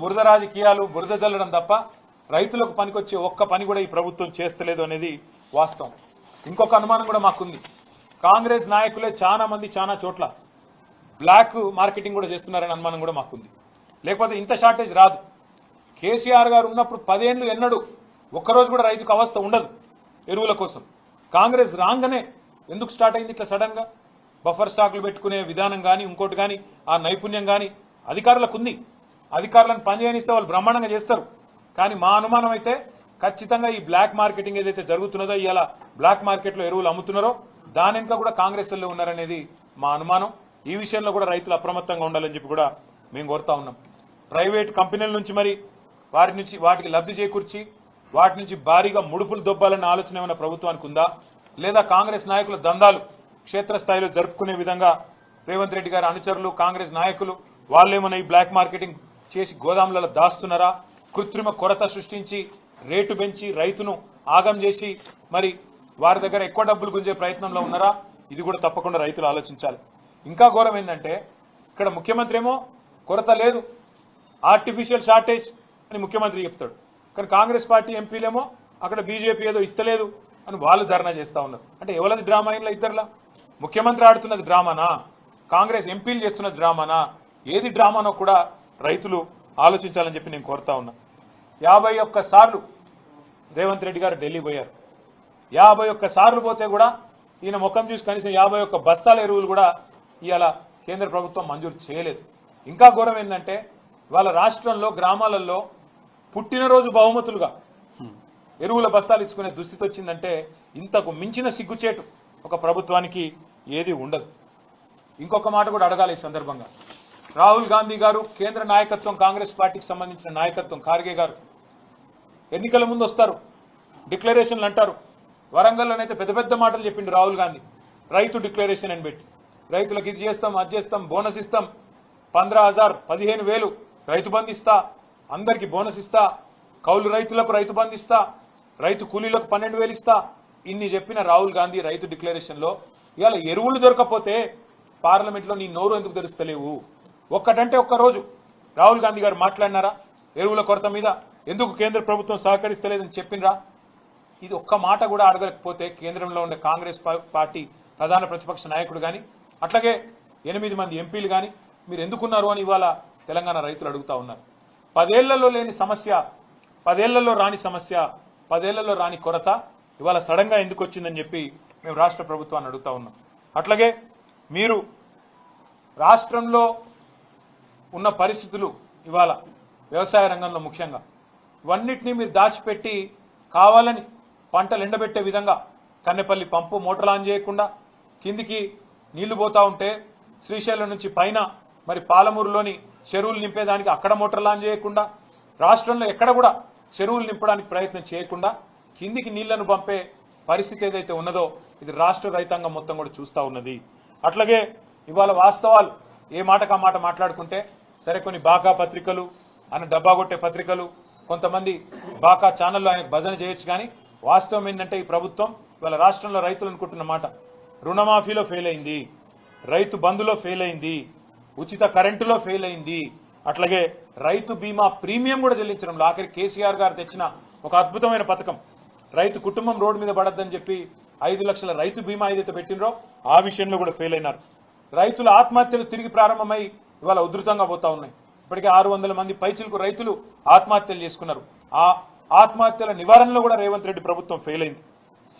బురద రాజకీయాలు బురద జల్లడం తప్ప రైతులకు పనికొచ్చే ఒక్క పని కూడా ఈ ప్రభుత్వం చేస్తలేదు అనేది వాస్తవం. ఇంకొక అనుమానం కూడా మాకుంది. కాంగ్రెస్ నాయకులే చాలా మంది చాలా చోట్ల బ్లాక్ మార్కెటింగ్ కూడా చేస్తున్నారని అనుమానం కూడా మాకుంది. లేకపోతే ఇంత షార్టేజ్ రాదు. కేసీఆర్ గారు ఉన్నప్పుడు పదేళ్ళు ఎన్నడూ ఒక్కరోజు కూడా రైతుకు అవస్థ ఉండదు ఎరువుల కోసం. కాంగ్రెస్ రాగానే ఎందుకు స్టార్ట్ అయింది ఇట్లా సడన్గా బఫర్ స్టాకులు పెట్టుకునే విధానం కానీ ఇంకోటి కానీ ఆ నైపుణ్యం కానీ అధికారులకు ఉంది. అధికారులను పనిచేయనిస్తే వాళ్ళు బ్రహ్మాండంగా చేస్తారు. కానీ మా అనుమానం అయితే ఖచ్చితంగా ఈ బ్లాక్ మార్కెటింగ్ ఏదైతే జరుగుతున్నదో ఇవాళ బ్లాక్ మార్కెట్లో ఎరువులు అమ్ముతున్నారో దాని వెనుక కూడా కాంగ్రెస్ ఉన్నారనేది మా అనుమానం. ఈ విషయంలో కూడా రైతులు అప్రమత్తంగా ఉండాలని చెప్పి కూడా మేము కోరుతా ఉన్నాం. ప్రైవేట్ కంపెనీల నుంచి మరి వారి నుంచి వాటికి లబ్ధి చేకూర్చి వాటి నుంచి భారీగా ముడుపులు దొబ్బాలన్న ఆలోచన ఏమైనా ప్రభుత్వానికి ఉందా? లేదా కాంగ్రెస్ నాయకుల దందాలు క్షేత్రస్థాయిలో జరుపుకునే విధంగా రేవంత్ రెడ్డి గారి అనుచరులు కాంగ్రెస్ నాయకులు వాళ్ళేమైనా ఈ బ్లాక్ మార్కెటింగ్ చేసి గోదాములలో దాస్తున్నారా? కృత్రిమ కొరత సృష్టించి రేటు పెంచి రైతును ఆగం చేసి మరి వారి దగ్గర ఎక్కువ డబ్బులు గుంజే ప్రయత్నంలో ఉన్నారా? ఇది కూడా తప్పకుండా రైతులు ఆలోచించాలి. ఇంకా ఘోరం ఏంటంటే ఇక్కడ ముఖ్యమంత్రి ఏమో కొరత లేదు ఆర్టిఫిషియల్ షార్టేజ్ అని ముఖ్యమంత్రి చెప్తాడు. కానీ కాంగ్రెస్ పార్టీ ఎంపీలేమో అక్కడ బీజేపీ ఏదో ఇస్తలేదు అని వాళ్ళు ధర్నా చేస్తా ఉన్నారు. అంటే ఎవరిది డ్రామా అయినా ఇద్దరులా? ముఖ్యమంత్రి ఆడుతున్నది డ్రామానా? కాంగ్రెస్ ఎంపీలు చేస్తున్న డ్రామానా? ఏది డ్రామానో కూడా రైతులు ఆలోచించాలని చెప్పి నేను కోరుతా ఉన్నా. యాభై ఒక్క సార్లు రేవంత్ రెడ్డి గారు ఢిల్లీ పోయారు. యాభై ఒక్క సార్లు పోతే కూడా ఈయన ముఖం చూసి కనీసం యాభై ఒక్క బస్తాల ఎరువులు కూడా ఇవాళ కేంద్ర ప్రభుత్వం మంజూరు చేయలేదు. ఇంకా ఘోరం ఏంటంటే వాళ్ళ రాష్ట్రంలో గ్రామాలలో పుట్టినరోజు బహుమతులుగా ఎరువుల బస్తాలు ఇచ్చుకునే దుస్థితి వచ్చిందంటే ఇంతకు మించిన సిగ్గుచేటు ఒక ప్రభుత్వానికి ఏది ఉండదు. ఇంకొక మాట కూడా అడగాలి ఈ సందర్భంగా. రాహుల్ గాంధీ గారు కేంద్ర నాయకత్వం కాంగ్రెస్ పార్టీకి సంబంధించిన నాయకత్వం ఖార్గే గారు. ఎన్నికల ముందు వస్తారు. డిక్లరేషన్లు అంటారు. వరంగల్లోనైతే పెద్ద పెద్ద మాటలు చెప్పిండు రాహుల్ గాంధీ. రైతు డిక్లరేషన్ అని పెట్టి. రైతులకు ఇది చేస్తాం అది చేస్తాం బోనస్ ఇస్తాం. పంద్రా హజార్ పదిహేను వేలు రైతు బంధిస్తా అందరికీ అందరికి బోనస్ ఇస్తా. కౌలు రైతులకు రైతు బంధిస్తా రైతు కూలీలకు పన్నెండు వేలు ఇస్తా. ఇన్ని చెప్పిన రాహుల్ గాంధీ రైతు డిక్లరేషన్లో ఇవాళ ఎరువులు దొరకపోతే పార్లమెంట్లో నీ నోరు ఎందుకు తెరుస్తలేవు? ఒక్కటంటే ఒక్క రోజు. రాహుల్ గాంధీ గారు మాట్లాడినారా? ఎరువుల కొరత మీద ఎందుకు కేంద్ర ప్రభుత్వం సహకరిస్తలేదని చెప్పినరా ఇది ఒక్క మాట కూడా అడగలేకపోతే కేంద్రంలో ఉండే కాంగ్రెస్ పార్టీ ప్రధాన ప్రతిపక్ష నాయకుడు కానీ అట్లాగే ఎనిమిది మంది ఎంపీలు కానీ మీరు ఎందుకున్నారు అని ఇవాళ తెలంగాణ రైతులు అడుగుతా ఉన్నారు. పదేళ్ళలో లేని సమస్య పదేళ్ళలో రాని సమస్య పదేళ్ళలో రాని కొరత ఇవాళ సడన్గా ఎందుకు వచ్చిందని చెప్పి మేము రాష్ట్ర ప్రభుత్వాన్ని అడుగుతా ఉన్నాం. అట్లాగే మీరు రాష్ట్రంలో ఉన్న పరిస్థితులు ఇవాళ వ్యవసాయ రంగంలో ముఖ్యంగా. ఇవన్నిటినీ మీరు దాచిపెట్టి కావాలని పంటలు ఎండబెట్టే విధంగా కన్నెపల్లి పంపు మోటార్ ఆన్ చేయకుండా కిందికి నీళ్ళు పోతా ఉంటే శ్రీశైలం నుంచి పైన మరి పాలమూరులోని చెరువులు నింపేదానికి అక్కడ మోటార్లు ఆన్ చేయకుండా రాష్ట్రంలో ఎక్కడ కూడా చెరువులు నింపడానికి ప్రయత్నం చేయకుండా కిందికి నీళ్ళను పంపే పరిస్థితి ఏదైతే ఉన్నదో ఇది రాష్ట్ర రైతాంగం మొత్తం కూడా చూస్తా ఉన్నది. అట్లాగే ఇవాళ వాస్తవాలు ఏ మాటకా మాట మాట్లాడుకుంటే సరే కొన్ని బాకా పత్రికలు ఆయన డబ్బా కొట్టే పత్రికలు కొంతమంది బాకా ఛానల్లో ఆయన భజన చేయొచ్చు కానీ వాస్తవం ఏంటంటే ఈ ప్రభుత్వం ఇవాళ రాష్ట్రంలో రైతులు అనుకుంటున్న మాట. రుణమాఫీలో ఫెయిల్ అయింది రైతు బంధులో ఫెయిల్ అయింది ఉచిత కరెంటులో ఫెయిల్ అయింది అట్లాగే రైతు బీమా ప్రీమియం కూడా చెల్లించడంలో ఆఖరి కేసీఆర్ గారు తెచ్చిన ఒక అద్భుతమైన పథకం. రైతు కుటుంబం రోడ్డు మీద పడద్దని చెప్పి ఐదు లక్షల రైతు బీమా ఏదైతే పెట్టినరో ఆ విషయంలో కూడా ఫెయిల్ అయినారు రైతుల ఆత్మహత్యలు తిరిగి ప్రారంభమై ఇవాళ ఉధృతంగా పోతా ఉన్నాయి. ఇప్పటికే ఆరు వందల మంది పైచిలకు రైతులు ఆత్మహత్యలు చేసుకున్నారు. ఆ ఆత్మహత్యల నివారణలో కూడా రేవంత్ రెడ్డి ప్రభుత్వం ఫెయిల్ అయింది.